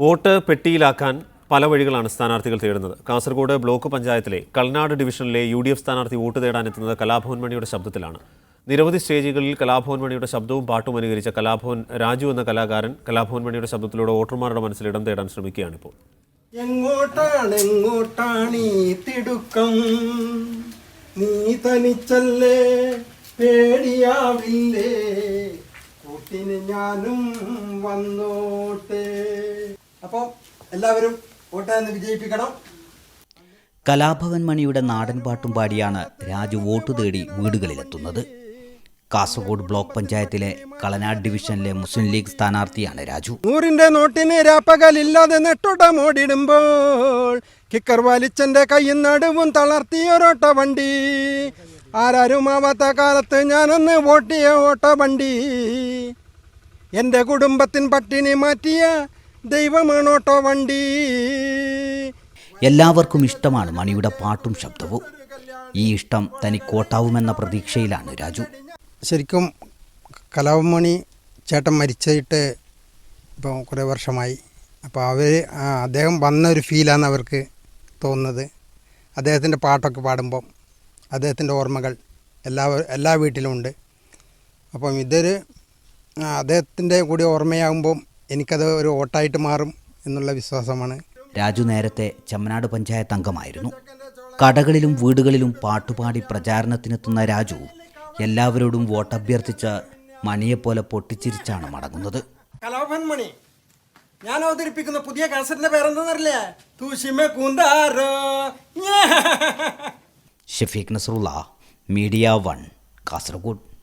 Vote പെട്ടിയിലാക്കാൻ പല വഴികളാണ് സ്ഥാനാർത്ഥികൾ തേടുന്നത്. കാസർഗോഡ് ബ്ലോക്ക് പഞ്ചായത്തിലെ കളനാട് ഡിവിഷനിലെ യു ഡി എഫ് സ്ഥാനാർത്ഥി വോട്ട് തേടാനെത്തുന്നത് കലാഭവൻ മണിയുടെ ശബ്ദത്തിലാണ്. നിരവധി സ്റ്റേജുകളിൽ കലാഭവൻ മണിയുടെ ശബ്ദവും പാട്ടും അനുകരിച്ച കലാഭവൻ രാജു എന്ന കലാകാരൻ കലാഭവൻ മണിയുടെ ശബ്ദത്തിലൂടെ വോട്ടർമാരുടെ മനസ്സിൽ ഇടം തേടാൻ ശ്രമിക്കുകയാണിപ്പോൾ. തനിച്ചല്ലേ? പേടിയാവില്ലേ? കൂട്ടിന് ഞാനും വന്നോട്ടെ. അപ്പൊ എല്ലാവരും വോട്ടാന്ന് വിജയിപ്പിക്കണം. കലാഭവൻ മണിയുടെ നാടൻ പാട്ടും പാടിയാണ് രാജു വോട്ട് തേടി വീടുകളിലെത്തുന്നത്. കാസർഗോഡ് ബ്ലോക്ക് പഞ്ചായത്തിലെ കളനാട് ഡിവിഷനിലെ മുസ്ലിം ലീഗ് സ്ഥാനാർത്ഥിയാണ് രാജു. നൂറിന്റെ നോട്ടിന് രാപ്പകലില്ലാതെ നെട്ടോട്ട മോടിടുമ്പോൾ കിക്കർ വലിച്ചന്റെ കയ്യും നടുവും തളർത്തിയൊരോട്ട വണ്ടി. ആരാരുമാവാത്ത കാലത്ത് ഞാനൊന്ന് വോട്ടിയ ഓട്ട വണ്ടി എന്റെ കുടുംബത്തിൻ പട്ടിണി മാറ്റിയ ദൈവമാണോട്ടോ വണ്ടി? എല്ലാവർക്കും ഇഷ്ടമാണ് മണിയുടെ പാട്ടും ശബ്ദവും. ഈ ഇഷ്ടം തനിക്കോട്ടാവുമെന്ന പ്രതീക്ഷയിലാണ് രാജു. ശരിക്കും കലാഭമണി ചേട്ടൻ മരിച്ചിട്ട് ഇപ്പോൾ കുറേ വർഷമായി. അപ്പോൾ അവർ അദ്ദേഹം വന്ന ഒരു ഫീലാണ് അവർക്ക് തോന്നുന്നത്. അദ്ദേഹത്തിന്റെ പാട്ടൊക്കെ പാടുമ്പം അദ്ദേഹത്തിന്റെ ഓർമ്മകൾ എല്ലാ എല്ലാ വീട്ടിലുമുണ്ട് അപ്പം ഇതൊരു അദ്ദേഹത്തിന്റെ കൂടി ഓർമ്മയാകുമ്പം എനിക്കത് ഒരു ഓട്ടായിട്ട് മാറും എന്നുള്ള വിശ്വാസമാണ്. രാജു നേരത്തെ ചമ്മനാട് പഞ്ചായത്ത് അംഗമായിരുന്നു. കടകളിലും വീടുകളിലും പാട്ടുപാടി പ്രചാരണത്തിനെത്തുന്ന രാജു എല്ലാവരോടും വോട്ടഭ്യർത്ഥിച്ച് മണിയെപ്പോലെ പൊട്ടിച്ചിരിച്ചാണ് മടങ്ങുന്നത്. കലാഭൻ മണി ഞാൻ അവതരിപ്പിക്കുന്ന പുതിയ കാസറ്റിന്റെ പേരെന്താന്നറിയില്ലേ? തൂഷിമ കൂന്താരോ. Shafeeq Nasrullah media one Kasaragod.